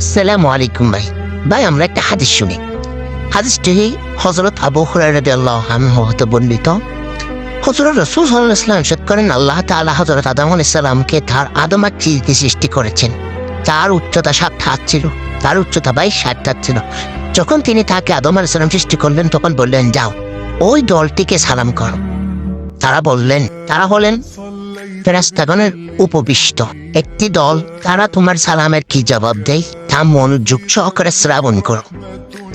সালামু আলাইকুম ভাই। ভাই, আমরা একটা হাদিস শুনি। হাদিসটি হজরত আবু হুরায়রা আল্লাহ হতে বর্ণিত। হজরত রসুল সাল্লাহ ইসলাম সাদ করেন, আল্লাহ তাআলা হজরত আদম আলাইসাল্লামকে তার আদম আকৃতিতে সৃষ্টি করেছেন। তার উচ্চতা সাত হাত ছিল, তার উচ্চতা বাইশ ষাট হাত ছিল। যখন তিনি তাকে আদম আলাইসাল্লাম সৃষ্টি করলেন, তখন বললেন, যাও, ওই দলটিকে সালাম করো। তারা বললেন, তারা হলেন ফেরাস্তাগণের উপবিষ্ট। একটি দল, তারা তোমার সালামের কি জবাব দেয়? তা মনোযোগ সহকারে শ্রাবণ করো।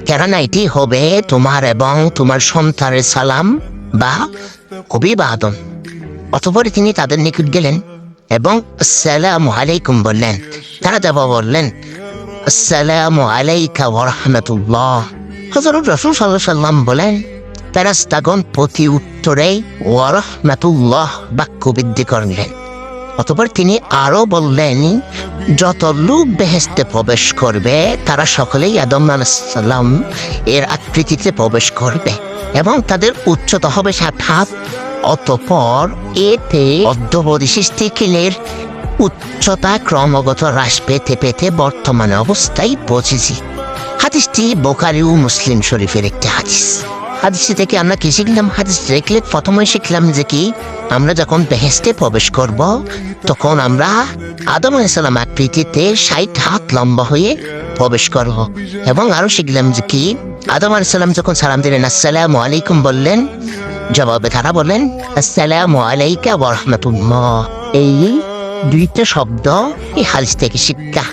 কেননা এটি হবে তোমার এবং তোমার সন্তানের সালাম বা অভিবাদন। অতপরে তিনি তাদের নিকট গেলেন এবং আসসালামু আলাইকুম বললেন। তারা জবাব বললেন, আসসালামু আলাইকা ওরহমতুল্লাহ হজরত রসুল সাল্লাম বলেন ফেরাস্তাগণ প্রতি উত্তরে ওরহমতুল্লাহ বাক্য বৃদ্ধি করলেন। অতপর তিনি আরও বললেন, যত লোক বেহেস্তে প্রবেশ করবে, তারা সকলেই আদম সালাম এর আকৃতিতে প্রবেশ করবে এবং তাদের উচ্চতা হবে সাত অতপর এতে অদ্যবধি সৃষ্টিকিলের উচ্চতা ক্রমাগত হ্রাস পেতে পেতে বর্তমান অবস্থায় পৌঁছেছি। হাদিসটি বোকারি ও মুসলিম শরীফের একটি হাদিস। হাদিসটি থেকে আমরা কি শিখলাম? হাদিস দেখলে প্রথমে শিখলাম যে কি, আমরা যখন বেহেস্তে প্রবেশ করব, তখন আমরা আদম আলাইসালাম আকৃতিতে ষাট হাত লম্বা হয়ে প্রবেশ করব। এবং আরও শিখলাম যে কি, আদম আলাইসালাম যখন সালাম দিলেন, আসসালামু আলাইকুম বললেন, জবাবে তারা বললেন, আসসালামু আলাইকা ওয়া রাহমাতুল্লাহ। এই দুইটা শব্দ এই হাদিস থেকে শিক্ষা।